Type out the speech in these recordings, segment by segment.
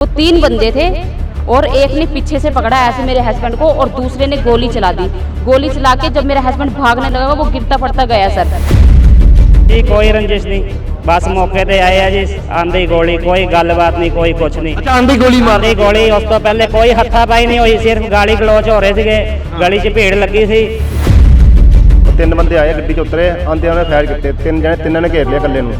वो तीन बंदे थे और एक ने पीछे से पकड़ा ऐसे मेरे हस्बैंड को और दूसरे ने गोली चला दी गोली चला के जब मेरा हस्बैंड भागने लगा वो गिरता पड़ता गया सर ਜੀ ਕੋਈ ਰੰਜਿਸ਼ ਨਹੀਂ ਬਸ ਮੌਕੇ ਤੇ ਆਏ ਆ ਜੀ ਆਂਦੀ ਗੋਲੀ ਕੋਈ ਗੱਲਬਾਤ ਨਹੀਂ ਕੋਈ ਕੁਛ ਨਹੀਂ ਅੱਛਾ ਆਂਦੀ ਗੋਲੀ ਮਾਰ ਆਂਦੀ ਗੋਲੀ ਉਸ ਤੋਂ ਪਹਿਲੇ ਕੋਈ ਹੱਥਾ ਪਾਈ ਨਹੀਂ ਹੋਈ ਸਿਰਫ ਗਾਲੀ ਗਲੋਚ ਹੋ ਰਹੇ ਸੀਗੇ ਗਲੀ 'ਚ ਭੀੜ ਲੱਗੀ ਸੀ ਉਹ ਤਿੰਨ ਬੰਦੇ ਆਏ ਗੱਡੀ 'ਚ ਉਤਰੇ ਆਂਦੇ ਉਹਨੇ ਫਾਇਰ ਕੀਤੇ ਤਿੰਨ ਜਣੇ ਤਿੰਨਾਂ ਨੇ ਘੇਰ ਲਿਆ ਇਕੱਲੇ ਨੂੰ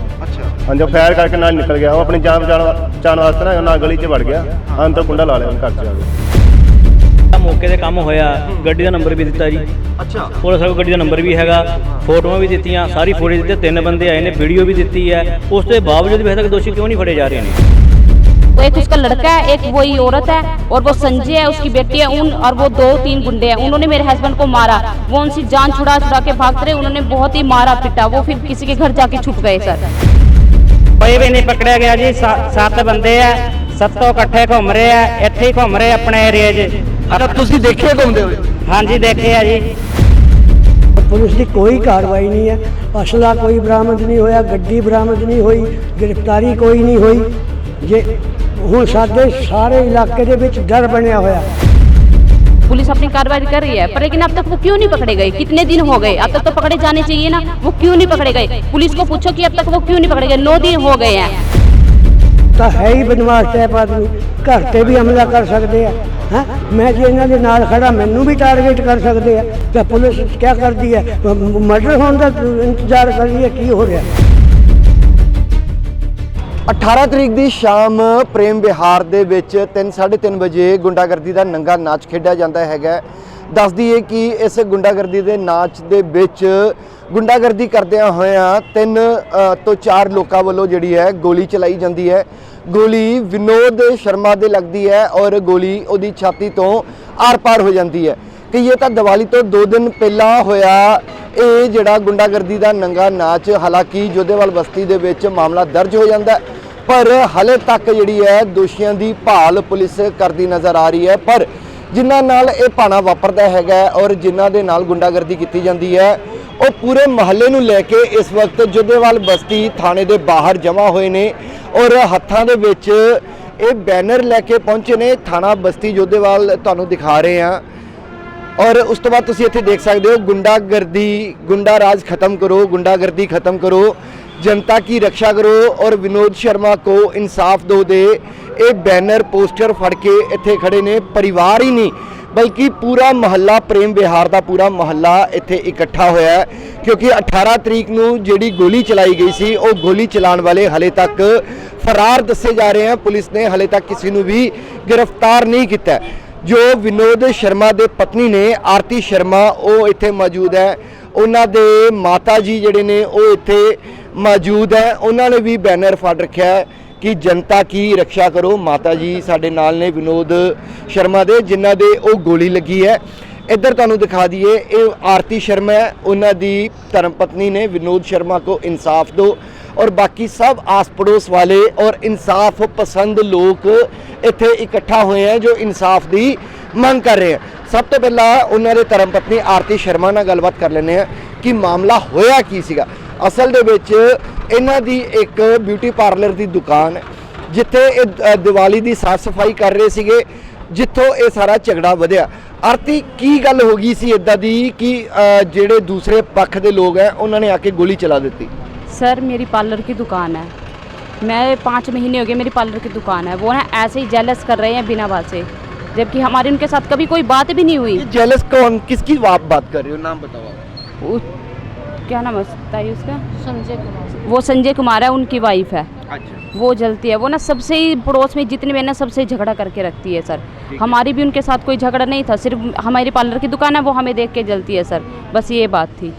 ਅੱਛਾ ਹਾਂਜੀ ਉਹ ਫਾਇਰ ਕਰਕੇ ਨਾਲ ਨਿਕਲ ਗਿਆ ਉਹ ਆਪਣੀ ਜਾਨ ਬਚਾਉਣ ਵਾ- ਬਚਾਉਣ ਵਾਸਤੇ ਨਾ ਨਾਲ ਗਲੀ 'ਚ ਵੜ ਗਿਆ ਅੰਦਰ ਕੁੰਡਾ ਲਾ ਲਿਆ ਉਹਨੇ ਘਰ 'ਚ ਆ ਕੇ ਮੌਕੇ ਤੇ ਕੰਮ ਹੋਇਆ ਗੱਡੀ ਦਾ ਨੰਬਰ ਵੀ ਦਿੱਤਾ ਜੀ ਅੱਛਾ ਪੁਲਿਸ ਕੋਲ ਗੱਡੀ ਦਾ ਨੰਬਰ ਵੀ ਹੈਗਾ ਫੋਟੋਆਂ ਵੀ ਦਿੱਤੀਆਂ ਸਾਰੀ ਫੁਟੇਜ ਦਿੱਤੇ ਤਿੰਨ ਬੰਦੇ ਆਏ ਨੇ ਵੀਡੀਓ ਵੀ ਦਿੱਤੀ ਹੈ ਉਸ ਦੇ ਬਾਵਜੂਦ ਵੀ ਹਜੇ ਤੱਕ ਦੋਸ਼ੀ ਕਿਉਂ ਨਹੀਂ ਫੜੇ ਜਾ ਰਹੇ ਨੇ वो एक उसका लड़का है एक वही औरत है और वो संजय है उसकी बेटी है उन और वो दो तीन गुंडे हैं उन्होंने मेरे हस्बैंड को मारा वो उनसे जान छुड़ा छुड़ा के भागते रहे उन्होंने बहुत ही मारा पिटा वो फिर किसी के घर जाके छुप गए सर ਕੋਈ ਵੀ ਨਹੀਂ ਪਕੜਿਆ ਗਿਆ ਜੀ ਸੱਤ ਬੰਦੇ ਆ ਸੱਤੋਂ ਇਕੱਠੇ ਘੁੰਮ ਰਹੇ ਆ ਇੱਥੇ ਹੀ ਘੁੰਮ ਰਹੇ ਆਪਣੇ ਏਰੀਏ 'ਚ। ਅੱਛਾ ਤੁਸੀਂ ਦੇਖਿਆ ਘੁੰਮਦੇ ਹੋਏ? ਹਾਂਜੀ ਦੇਖੇ ਆ ਜੀ। ਪੁਲਿਸ ਦੀ ਕੋਈ ਕਾਰਵਾਈ ਨਹੀਂ ਹੈ। ਅਸਲਾ ਕੋਈ ਬਰਾਮਦ ਨਹੀਂ ਹੋਇਆ ਗੱਡੀ ਬਰਾਮਦ ਨਹੀਂ ਹੋਈ ਗ੍ਰਿਫਤਾਰੀ ਕੋਈ ਨਹੀਂ ਹੋਈ। ਜੇ ਹੁਣ ਸਾਡੇ ਸਾਰੇ ਇਲਾਕੇ ਦੇ ਵਿੱਚ ਡਰ ਬਣਿਆ ਹੋਇਆ। पुलिस अपनी कार्रवाई कर रही है पर लेकिन अब तक वो क्यों नहीं पकड़े गए कितने दिन हो गए अब तक तो पकड़े जाने चाहिए ना वो क्यों नहीं पकड़े गए पुलिस को पूछो कि अब तक वो क्यों नहीं पकड़े गए नौ दिन हो गए हैं ਤਾਂ ਹੈ ਹੀ ਬਦਮਾਸ਼ ਟੈਪ ਆਦਮੀ ਘਰ ਤੇ ਵੀ ਹਮਲਾ ਕਰ ਸਕਦੇ ਆ ਹਾਂ ਮੈਂ ਜੇ ਇਹਨਾਂ ਦੇ ਨਾਲ ਖੜਾ ਮੈਨੂੰ ਵੀ ਟਾਰਗੇਟ ਕਰ ਸਕਦੇ ਆ ਤਾਂ ਪੁਲਿਸ ਕੀ ਕਰਦੀ ਹੈ ਮਰਡਰ ਹੋਣ ਦਾ ਇੰਤਜ਼ਾਰ ਕਰ ਰਹੀ ਹੈ ਕੀ ਹੋ ਰਿਹਾ 18 ਤਰੀਕ ਦੀ ਸ਼ਾਮ ਪ੍ਰੇਮ ਵਿਹਾਰ ਦੇ ਵਿੱਚ 3:30 ਵਜੇ ਗੁੰਡਾਗਰਦੀ ਦਾ ਨੰਗਾ ਨਾਚ ਖੇਡਿਆ ਜਾਂਦਾ ਹੈਗਾ। ਦੱਸ ਦਈਏ ਕਿ ਇਸ ਗੁੰਡਾਗਰਦੀ ਦੇ ਨਾਚ ਦੇ ਵਿੱਚ ਗੁੰਡਾਗਰਦੀ ਕਰਦਿਆਂ ਹੋਇਆਂ ਤਿੰਨ ਤੋਂ ਚਾਰ ਲੋਕਾਂ ਵੱਲੋਂ ਜਿਹੜੀ ਹੈ ਗੋਲੀ ਚਲਾਈ ਜਾਂਦੀ ਹੈ। ਗੋਲੀ ਵਿਨੋਦ ਸ਼ਰਮਾ ਦੇ ਲੱਗਦੀ ਹੈ ਔਰ ਗੋਲੀ ਉਹਦੀ ਛਾਤੀ ਤੋਂ ਆਰ-ਪਾਰ ਹੋ ਜਾਂਦੀ ਹੈ। ਕਿ ਇਹ ਤਾਂ ਦੀਵਾਲੀ ਤੋਂ 2 ਦਿਨ ਪਹਿਲਾਂ ਹੋਇਆ ਇਹ ਜਿਹੜਾ ਗੁੰਡਾਗਰਦੀ ਦਾ ਨੰਗਾ ਨਾਚ ਹਾਲਾਂਕਿ ਜੋਧੇਵਾਲ ਬਸਤੀ ਦੇ ਵਿੱਚ ਮਾਮਲਾ ਦਰਜ ਹੋ ਜਾਂਦਾ ਹੈ, ਪਰ ਹਲੇ ਤੱਕ ਜਿਹੜੀ ਹੈ ਦੋਸ਼ੀਆਂ ਦੀ ਭਾਲ ਪੁਲਿਸ ਕਰਦੀ ਨਜ਼ਰ ਆ ਰਹੀ ਹੈ। ਪਰ ਜਿਨ੍ਹਾਂ ਨਾਲ ਇਹ ਭਾਣਾ ਵਾਪਰਦਾ ਹੈਗਾ ਔਰ ਜਿਨ੍ਹਾਂ ਦੇ ਨਾਲ ਗੁੰਡਾਗਰਦੀ ਕੀਤੀ ਜਾਂਦੀ ਹੈ, ਉਹ ਪੂਰੇ ਮਹੱਲੇ ਨੂੰ ਲੈ ਕੇ ਇਸ ਵਕਤ ਜੋਧੇਵਾਲ ਬਸਤੀ ਥਾਣੇ ਦੇ ਬਾਹਰ ਜਮ੍ਹਾਂ ਹੋਏ ਨੇ ਔਰ ਹੱਥਾਂ ਦੇ ਵਿੱਚ ਇਹ ਬੈਨਰ ਲੈ ਕੇ ਪਹੁੰਚੇ ਨੇ। ਥਾਣਾ ਬਸਤੀ ਜੋਧੇਵਾਲ ਤੁਹਾਨੂੰ ਦਿਖਾ ਰਹੇ ਹਾਂ। ਔਰ ਉਸ ਤੋਂ ਬਾਅਦ ਤੁਸੀਂ ਇੱਥੇ ਦੇਖ ਸਕਦੇ ਹੋ, ਗੁੰਡਾਗਰਦੀ, ਗੁੰਡਾ ਰਾਜ ਖਤਮ ਕਰੋ, ਗੁੰਡਾਗਰਦੀ ਖਤਮ ਕਰੋ। ਜਨਤਾ ਕੀ ਰੱਖਿਆ ਕਰੋ ਔਰ ਵਿਨੋਦ ਸ਼ਰਮਾ ਕੋ ਇਨਸਾਫ ਦੋ ਦੇ। ਇਹ ਬੈਨਰ, ਪੋਸਟਰ ਫੜ ਕੇ ਇੱਥੇ ਖੜੇ ਨੇ। ਪਰਿਵਾਰ ਹੀ ਨਹੀਂ, ਬਲਕਿ ਪੂਰਾ ਮਹੱਲਾ, ਪ੍ਰੇਮ ਵਿਹਾਰ ਦਾ ਪੂਰਾ ਮਹੱਲਾ ਇੱਥੇ ਇਕੱਠਾ ਹੋਇਆ ਹੈ। ਕਿਉਂਕਿ 18 ਤਰੀਕ ਨੂੰ ਜਿਹੜੀ ਗੋਲੀ ਚਲਾਈ ਗਈ ਸੀ, ਉਹ ਗੋਲੀ ਚਲਾਉਣ ਵਾਲੇ ਹਲੇ ਤੱਕ ਫਰਾਰ ਦੱਸੇ ਜਾ ਰਹੇ ਹਨ ਪੁਲਿਸ ਨੇ ਹਲੇ ਤੱਕ ਕਿਸੇ ਨੂੰ ਵੀ ਗ੍ਰਿਫਤਾਰ ਨਹੀਂ ਕੀਤਾ। ਜੋ ਵਿਨੋਦ ਸ਼ਰਮਾ ਦੇ ਪਤਨੀ ਨੇ, ਆਰਤੀ ਸ਼ਰਮਾ, ਉਹ ਇੱਥੇ ਮੌਜੂਦ ਹੈ। ਉਹਨਾਂ ਦੇ ਮਾਤਾ ਜੀ ਜਿਹੜੇ ਨੇ, ਉਹ ਇੱਥੇ ਮੌਜੂਦ ਹੈ। ਉਹਨਾਂ ਨੇ ਵੀ ਬੈਨਰ ਫੜ ਰੱਖਿਆ ਹੈ ਕਿ ਜਨਤਾ ਕੀ ਰੱਖਿਆ ਕਰੋ। ਮਾਤਾ ਜੀ ਸਾਡੇ ਨਾਲ ਨੇ ਵਿਨੋਦ ਸ਼ਰਮਾ ਦੇ, ਜਿਨ੍ਹਾਂ ਦੇ ਉਹ ਗੋਲੀ ਲੱਗੀ ਹੈ। ਇੱਧਰ ਤੁਹਾਨੂੰ ਦਿਖਾ ਦਈਏ, ਇਹ ਆਰਤੀ ਸ਼ਰਮਾ ਹੈ। ਉਹਨਾਂ ਦੀ ਧਰਮ ਪਤਨੀ ਨੇ ਵਿਨੋਦ ਸ਼ਰਮਾ ਕੋ ਇਨਸਾਫ ਦਿਓ ਔਰ ਬਾਕੀ ਸਭ ਆਸ ਪੜੋਸ ਵਾਲੇ ਔਰ ਇਨਸਾਫ ਪਸੰਦ ਲੋਕ ਇੱਥੇ ਇਕੱਠਾ ਹੋਏ ਹੈ, ਜੋ ਇਨਸਾਫ ਦੀ ਮੰਗ ਕਰ ਰਹੇ ਹੈ। ਸਭ ਤੋਂ ਪਹਿਲਾਂ ਉਹਨਾਂ ਦੇ ਧਰਮ ਪਤਨੀ ਆਰਤੀ ਸ਼ਰਮਾ ਨਾਲ ਗੱਲਬਾਤ ਕਰ ਲੈਂਦੇ ਆ ਕਿ ਮਾਮਲਾ ਹੋਇਆ ਕੀ ਸੀਗਾ। ਅਸਲ ਦੇ ਵਿੱਚ ਇਹਨਾਂ ਦੀ ਇੱਕ ਬਿਊਟੀ ਪਾਰਲਰ ਦੀ ਦੁਕਾਨ ਹੈ ਜਿੱਥੇ ਇਹ ਅ, ਦੀਵਾਲੀ ਦੀ ਸਾਫ ਸਫਾਈ ਕਰ ਰਹੇ ਸੀਗੇ ਜਿੱਥੋਂ ਇਹ ਸਾਰਾ ਝਗੜਾ ਵਧਿਆ ਆਰਤੀ ਕੀ ਗੱਲ ਹੋ ਗਈ ਸੀ ਇਦਾਂ ਦੀ ਕਿ ਅ, ਜਿਹੜੇ ਦੂਸਰੇ ਪੱਖ ਦੇ ਲੋਕ ਹੈ ਉਹਨਾਂ ਨੇ ਆ ਕੇ ਗੋਲੀ ਚਲਾ ਦਿੱਤੀ सर मेरी पार्लर की दुकान है मैं पाँच महीने हो गए मेरी पार्लर की दुकान है वो ना ऐसे ही जेलस कर रहे हैं बिना बात से जबकि हमारी उनके साथ कभी कोई बात भी नहीं हुई ये जेलस कौन किसकी आप बात कर रहे हो नाम बताओ आप। उ- क्या नाम है उसका? संजय कुमार। वो संजय कुमार है उनकी वाइफ है। वो जलती है। वो ना सबसे ही पड़ोस में जितने भी है ना सबसे झगड़ा करके रखती है सर। हमारी भी उनके साथ कोई झगड़ा नहीं था सिर्फ़ हमारी पार्लर की दुकान है वो हमें देख के जलती है सर। बस ये बात थी।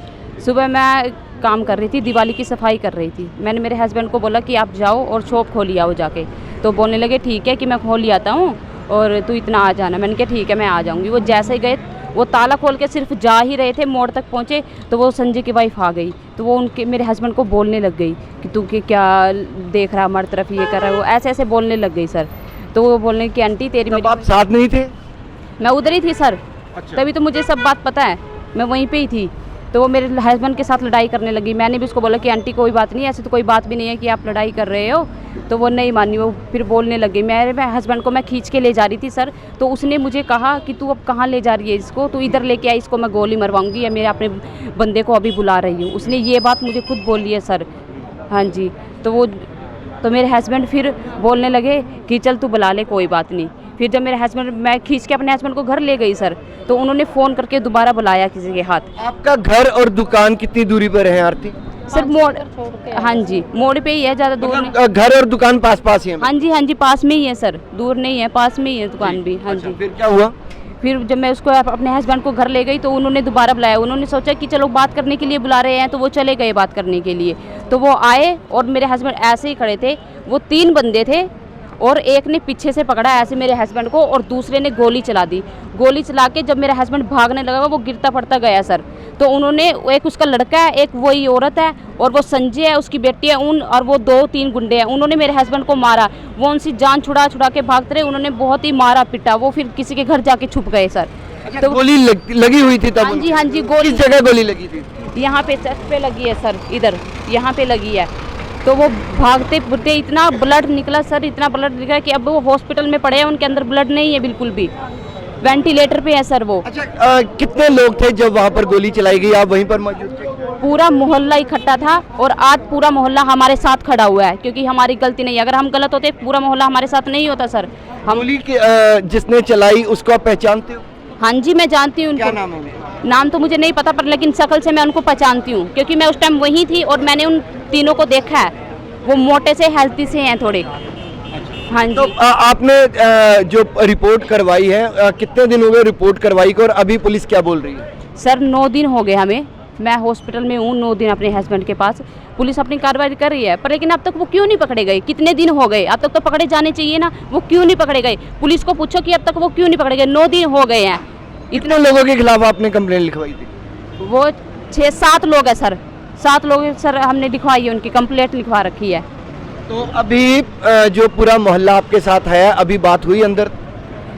सुबह मैं काम कर रही थी दिवाली की सफ़ाई कर रही थी। मैंने मेरे हस्बैंड को बोला कि आप जाओ और शॉप खोली आओ जाके। तो बोलने लगे ठीक है कि मैं खोल आता हूँ और तू इतना आ जाना। मैंने कहा ठीक है मैं आ जाऊँगी। वो जैसे ही गए वो ताला खोल के सिर्फ़ जा ही रहे थे मोड़ तक पहुँचे तो वो संजय की वाइफ आ गई। तो वो उनके मेरे हस्बैंड को बोलने लग गई कि तू कि क्या देख रहा हमारी तरफ़ ये कर रहा है वो ऐसे ऐसे बोलने लग गई सर तो वो बोलने की आंटी तेरी मेरी आप साथ नहीं थे? मैं उधर ही थी सर तभी तो मुझे सब बात पता है मैं वहीं पे ही थी। तो वो मेरे हस्बैंड के साथ लड़ाई करने लगी। मैंने भी उसको बोला कि आंटी कोई बात नहीं ऐसी तो कोई बात भी नहीं है कि आप लड़ाई कर रहे हो। तो वो नहीं मानी, वो फिर बोलने लगे, मेरे, मैं हस्बैंड को मैं खींच के ले जा रही थी सर तो उसने मुझे कहा कि तू अब कहाँ ले जा रही है इसको? तू इधर लेके आई, इसको मैं गोली मरवाऊँगी, या मेरे अपने बंदे को अभी बुला रही हूँ। उसने ये बात मुझे खुद बोली है सर हाँ जी। तो वो तो मेरे हस्बैंड फिर बोलने लगे कि चल तू बुला ले, कोई बात नहीं। फिर जब मेरे हस्बैंड मैं खींच के अपने हस्बैंड को घर ले गई सर तो उन्होंने फ़ोन करके दोबारा बुलाया किसी के हाथ। आपका घर और दुकान कितनी दूरी पर है, आरती? सर मोड़ हाँ जी मोड़ पे ही है ज़्यादा दूर नहीं। मतलब, घर और दुकान पास पास ही है। हाँ जी हाँ जी पास में ही है सर। दूर नहीं है पास में ही है दुकान भी। हाँ जी। फिर क्या हुआ? फिर जब मैं उसको अपने हस्बैंड को घर ले गई तो उन्होंने दोबारा बुलाया। उन्होंने सोचा कि चलो बात करने के लिए बुला रहे हैं तो वो चले गए बात करने के लिए। तो वो आए और मेरे हस्बैंड ऐसे ही खड़े थे। वो तीन बंदे थे और एक ने पीछे से पकड़ा ऐसे मेरे हस्बैंड को और दूसरे ने गोली चला दी। गोली चला के जब मेरा हस्बैंड भागने लगा वो गिरता पड़ता गया सर। तो उन्होंने एक उसका लड़का है एक वही औरत है और वो संजय है उसकी बेटी है उन और वो दो तीन गुंडे हैं। उन्होंने मेरे हस्बैंड को मारा। वो उनसे जान छुड़ा छुड़ा के भागते रहे उन्होंने बहुत ही मारा पिटा। वो फिर किसी के घर जाके छुप गए सर। तो गोली लग, लगी हुई थी तब हाँ जी हाँ जी गोली जगह गोली लगी थी? यहाँ पे चेस्ट पे लगी है सर। इधर यहाँ पे लगी है। तो वो भागते बुढ़ते इतना ब्लड निकला सर इतना ब्लड निकला कि अब वो हॉस्पिटल में पड़े हैं उनके अंदर ब्लड नहीं है बिल्कुल भी। वेंटिलेटर पे है सर वो। अच्छा अ, कितने लोग थे जब वहाँ पर गोली चलाई गई? आप वहीं पर मौजूद थे? पूरा मोहल्ला इकट्ठा था और आज पूरा मोहल्ला हमारे साथ खड़ा हुआ है क्योंकि हमारी गलती नहीं है। अगर हम गलत होते पूरा मोहल्ला हमारे साथ नहीं होता सर। हम गोली के, जिसने चलाई उसको आप पहचानते हो? हाँ जी मैं जानती हूँ क्या नाम है उनका? नाम तो मुझे नहीं पता पर लेकिन शक्ल से मैं उनको पहचानती हूँ क्योंकि मैं उस टाइम वहीं थी और मैंने उन तीनों को देखा है। वो मोटे से हेल्थी से हैं थोड़े। हाँ जी। तो आ, आपने आ, जो रिपोर्ट करवाई है आ, कितने दिन हो गए रिपोर्ट करवाई को और अभी पुलिस क्या बोल रही है? सर नौ दिन हो गए हमें। मैं हॉस्पिटल में हूँ नौ दिन अपने हस्बैंड के पास। पुलिस अपनी कार्रवाई कर रही है पर लेकिन अब तक वो क्यों नहीं पकड़े गए? कितने दिन हो गए? अब तक तो पकड़े जाने चाहिए ना वो क्यों नहीं पकड़े गए? पुलिस को पूछो कि अब तक वो क्यों नहीं पकड़े गए? नौ दिन हो गए हैं। इतने लोगों के खिलाफ आपने कंप्लेन लिखवाई थी? वो छः सात लोग हैं सर। सात लोग सर हमने लिखवाई है उनकी कंप्लेंट लिखवा रखी है। तो अभी जो पूरा मोहल्ला आपके साथ है अभी बात हुई अंदर?